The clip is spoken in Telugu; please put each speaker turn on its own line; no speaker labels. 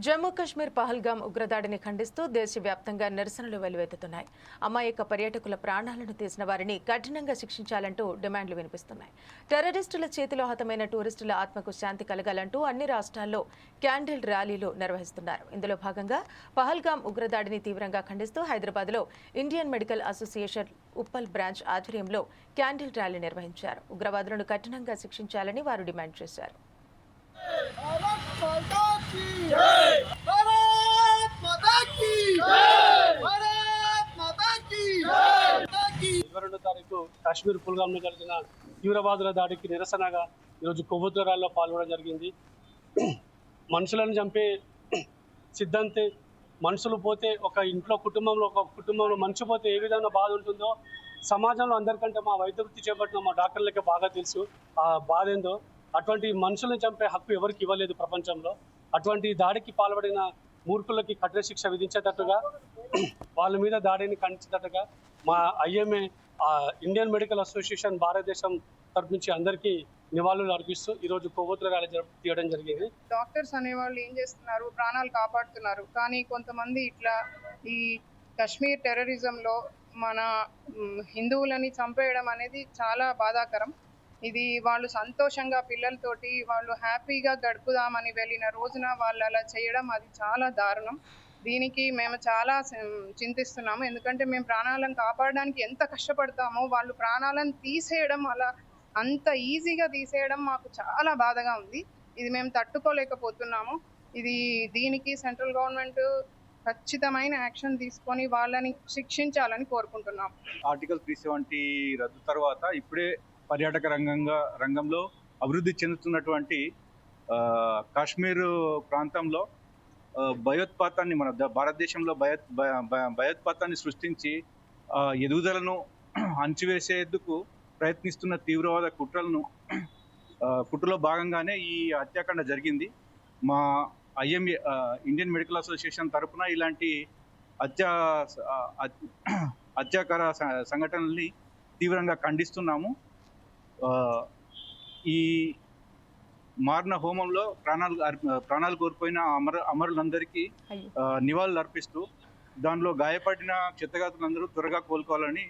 జమ్మూ కాశ్మీర్ పహల్గాం ఉగ్రదాడిని ఖండిస్తూ దేశవ్యాప్తంగా నిరసనలు వెల్లువెత్తుతున్నాయి అమాయక పర్యాటకుల ప్రాణాలను తీసిన వారిని కఠినంగా శిక్షించాలంటూ డిమాండ్లు వినిపిస్తున్నాయి టెర్రరిస్టుల చేతిలో హతమైన టూరిస్టుల ఆత్మకు శాంతి కలగాలంటూ అన్ని రాష్ట్రాల్లో క్యాండిల్ ర్యాలీలు నిర్వహిస్తున్నారు ఇందులో భాగంగా పహల్గాం ఉగ్రదాడిని తీవ్రంగా ఖండిస్తూ హైదరాబాద్లో Indian medical association Uppal branch ఆధ్వర్యంలో క్యాండిల్ ర్యాలీ నిర్వహించారు ఉగ్రవాదులను కఠినంగా శిక్షించాలని వారు డిమాండ్ చేశారు
తారీఖు కాశ్మీర్ పుల్గాంలో జరిగిన తీవ్రవాదుల దాడికి నిరసనగా ఈరోజు కొవ్వొత్తుల పాల్గొనడం జరిగింది. మనుషులను చంపే సిద్ధాంతి మనుషులు పోతే ఒక ఇంట్లో కుటుంబంలో ఒక కుటుంబంలో మనిషి పోతే ఏ విధంగా బాధ ఉంటుందో సమాజంలో అందరికంటే మా వైద్య వృత్తి చేపట్టిన మా డాక్టర్లకే బాగా తెలుసు. ఆ బాధ ఏందో అటువంటి మనుషులను చంపే హక్కు ఎవరికి ఇవ్వలేదు ప్రపంచంలో. అటువంటి దాడికి పాల్పడిన మూర్ఖులకి కఠిన శిక్ష విధించేటట్టుగా వాళ్ళ మీద దాడిని ఖండించేటట్టుగా మా ఐఎంఏ ఇండియన్ మెడికల్ అసోసియేషన్ భారతదేశం తరపు నుంచి అందరికీ నివాళులు అర్పిస్తూ ఈరోజు కొవ్వొత్తుల ర్యాలీ తీయడం జరిగింది.
డాక్టర్స్ అనేవాళ్ళు ఏం చేస్తున్నారు? ప్రాణాలు కాపాడుతున్నారు. కానీ కొంతమంది ఇట్లా ఈ కశ్మీర్ టెర్రరిజంలో మన హిందువులని చంపేయడం అనేది చాలా బాధాకరం. ఇది వాళ్ళు సంతోషంగా పిల్లలతోటి వాళ్ళు హ్యాపీగా గడుపుదామని వెళ్ళిన రోజున వాళ్ళు అలా చేయడం అది చాలా దారుణం. దీనికి మేము చాలా చింతిస్తున్నాము. ఎందుకంటే మేము ప్రాణాలను కాపాడడానికి ఎంత కష్టపడతామో వాళ్ళు ప్రాణాలను తీసేయడం అలా అంత ఈజీగా తీసేయడం మాకు చాలా బాధగా ఉంది. ఇది మేము తట్టుకోలేకపోతున్నాము. ఇది దీనికి సెంట్రల్ గవర్నమెంట్ ఖచ్చితమైన యాక్షన్ తీసుకొని వాళ్ళని శిక్షించాలని కోరుకుంటున్నాం
ఆర్టికల్ త్రీ సెవెంటీ రద్దు తర్వాత ఇప్పుడే పర్యాటక రంగంగా రంగంలో అభివృద్ధి చెందుతున్నటువంటి కాశ్మీర్ ప్రాంతంలో భయోత్పాతాన్ని మన భారతదేశంలో భయోత్ భయ- భయోత్పాతాన్ని సృష్టించి ఎదుగుదలను అంచివేసేందుకు ప్రయత్నిస్తున్న తీవ్రవాద కుట్రలను కుట్రలో భాగంగానే ఈ హత్యాకాండ జరిగింది. మా ఐఎంఏ ఇండియన్ మెడికల్ అసోసియేషన్ తరఫున ఇలాంటి హత్యా హత్యాకర సంఘటనల్ని తీవ్రంగా ఖండిస్తున్నాము. ఈ మారణ హోమంలో ప్రాణాలు ప్రాణాలు కోల్పోయిన అమర అమరులందరికీ నివాళులు అర్పిస్తూ దానిలో గాయపడిన క్షతగాతులందరూ త్వరగా కోలుకోవాలని